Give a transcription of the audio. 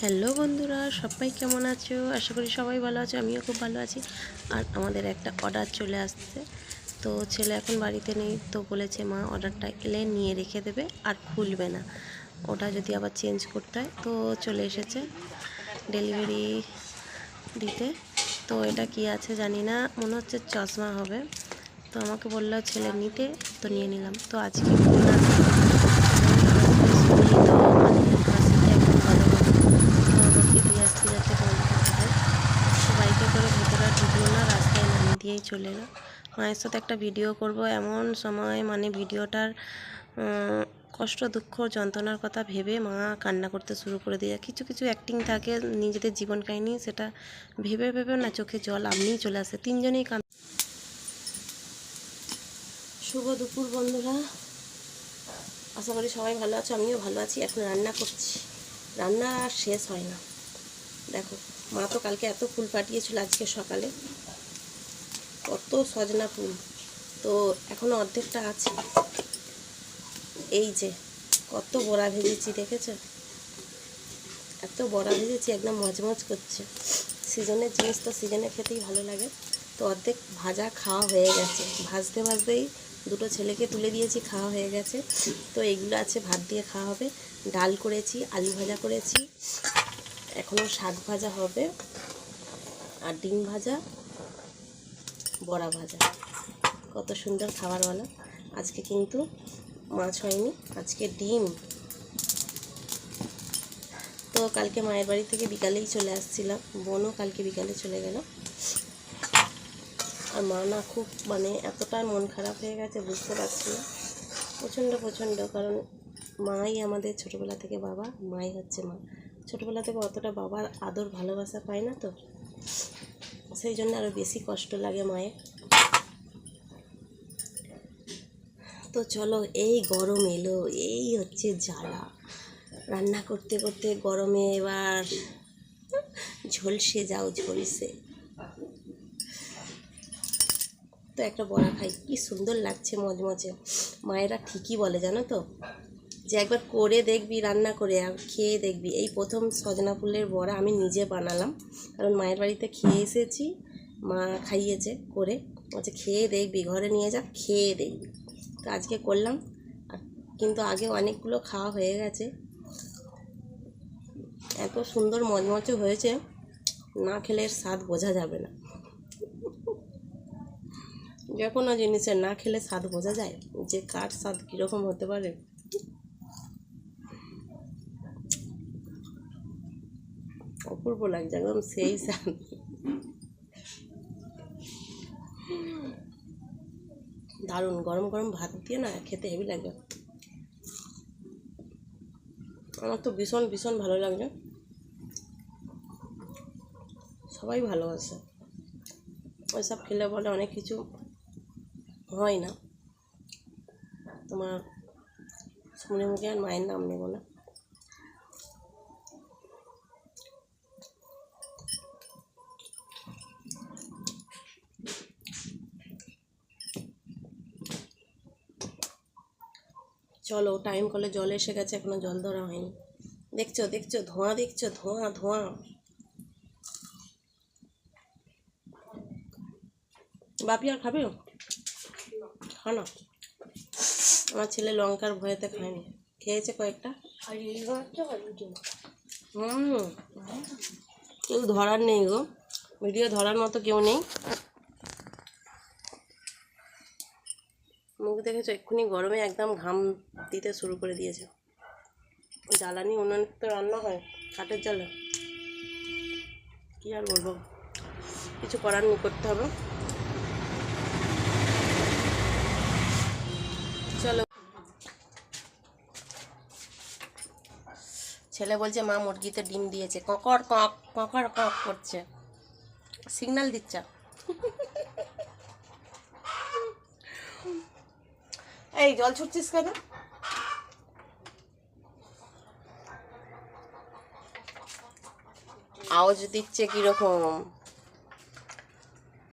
Hello বন্ধুরা, সবাই কেমন আছো? আশা করি সবাই ভালো আছো, আমিও খুব ভালো আছি। আর আমাদের একটা অর্ডার চলে আসছে। তো ছেলে এখন বাড়িতে নেই, তো বলেছে মা অর্ডারটা এলে নিয়ে রেখে দেবে আর খুলবে না। ওটা যদি আবার চেঞ্জ করতে হয়, তো চলে এসেছে ডেলিভারি দিতে। তো এটা কি আছে জানি না, মনে হচ্ছে চশমা হবে। তো আমাকে বলল ছেলে নিতে, তো নিয়ে নিলাম। তো আজকে খুলনা শুনি তো মানে হাসিটা একদম ভালো হবে তো আমাকে দিয়ে আসতে যাচ্ছে কলকাতায় তো বাইকে করে ভেতরে আর ঢুকলো না রাস্তায় নামিয়ে দিয়েই চলে এলো। মায়ের সাথে একটা ভিডিও করব। এমন সময় মানে ভিডিওটার কষ্ট, দুঃখ, যন্ত্রণার কথা ভেবে মা কান্না করতে শুরু করে দিয়ে কিছু কিছু অ্যাক্টিং থাকে নিজেদের জীবন কাহিনী, সেটা ভেবে ভেবে না চোখে জল আপনিই চলে আসে। তিনজনেই কান শুভ দুপুর বন্ধুরা। আশা করি সবাই ভালো আছো, আমিও ভালো আছি। এখন রান্না করছি। রান্না আর শেষ হয় না। দেখো, মা তো কালকে এত ফুল পাঠিয়েছিল আজকে সকালে। কত সজনা ফুল। তো এখনও অর্ধেকটা আছে। এই যে, কত বড়া ভেজেছি, দেখেছ? এত বড়া ভেজেছি, একদম মজমজ করছে। সিজনের জিনিস তো সিজনে খেতেই ভালো লাগে। তো অর্ধেক ভাজা খাওয়া হয়ে গেছে। ভাজতে ভাজতেই দুটো ছেলেকে তুলে দিয়েছি, খাওয়া হয়ে গেছে। তো এগুলো আছে, ভাত দিয়ে খাওয়া হবে। ডাল করেছি, আলু ভাজা করেছি। এখনও শাক ভাজা হবে। আর ডিম ভাজা। বড়া ভাজা। কত সুন্দর খাবার বলো। আজকে কিন্তু মাছ হয়নি, আজকে ডিম। তো কালকে মায়ের বাড়ি থেকে বিকালেই চলে আসছিলাম। বোনও কালকে বিকালে চলে গেল। আর মা না খুব মানে এতটা মন খারাপ হয়ে গেছে, বুঝতে পারছি না। প্রচণ্ড প্রচণ্ড, কারণ মাই আমাদের ছোটোবেলা থেকে বাবা, মাই হচ্ছে মা। ছোটোবেলা থেকে অতটা বাবার আদর, ভালোবাসা পায় না তো। সেই জন্য আরও বেশি কষ্ট লাগে মায়ের। তো চলো, এই গরম এলো, এই হচ্ছে জ্বালা। রান্না করতে করতে গরমে এবার ঝলসে যাও, ঝলসে। তো একটা বড়া খাই, কি সুন্দর লাগছে মজমজে। মায়েরা ঠিকই বলে, জানো তো? যে একবার করে দেখবি, রান্না করে আর খেয়ে দেখবি। এই প্রথম সজনা ফুলের বড়া আমি নিজে বানালাম। কারণ মায়ের বাড়িতে খেয়ে এসেছি, মা খাইয়েছে করে। বলছে খেয়ে দেখবি, ঘরে নিয়ে যা, খেয়ে দেখবি। তো আজকে করলাম। কিন্তু আগে অনেকগুলো খাওয়া হয়ে গেছে। এত সুন্দর মজমচে হয়েছে, না খেলে এর স্বাদ বোঝা যাবে না। যে কোনো জিনিসের না খেলে স্বাদ বোঝা যায়। যে কার স্বাদ কীরকম হতে পারে। অপূর্ব লাগছে, একদম সেই স্বাদ দারুণ, গরম গরম ভাত দিয়ে না খেতে হেভি লাগবে। আমার তো ভীষণ ভীষণ ভালো লাগছে। সবাই ভালোবাসে। ওইসব খেলে বলে অনেক কিছু হয় না। তোমার শুনে মুখে আর মায়ের নাম নেব না। চলো টাইম কলে জল এসে গেছে, এখনও জল ধরা হয়নি। দেখছ দেখছ, ধোঁয়া দেখছ, ধোঁয়া ধোঁয়া। বাপি আর খাবে? খা না। আমার ছেলে লঙ্কার ভয়েতে খায়নি। খেয়েছে কয়েকটা? হুম। কেউ ধরার নেই গো। ভিডিও ধরার মতো কেউ নেই মুখ দেখেছ? এক্ষুনি গরমে একদম ঘাম দিতে শুরু করে দিয়েছে। জ্বালানি উনুনে তো রান্না হয় কাঠের জ্বালা কী আর বলব? কিছু করার নেই, করতে হবে। চলো। ছেলে বলছে, মা মুরগিতে ডিম দিয়েছে। ককর, কক ককর, কক করছে। সিগন্যাল দিচ্ছে। এই জল ছুটছিস কেন? আওয়াজ দিচ্ছে কীরকম?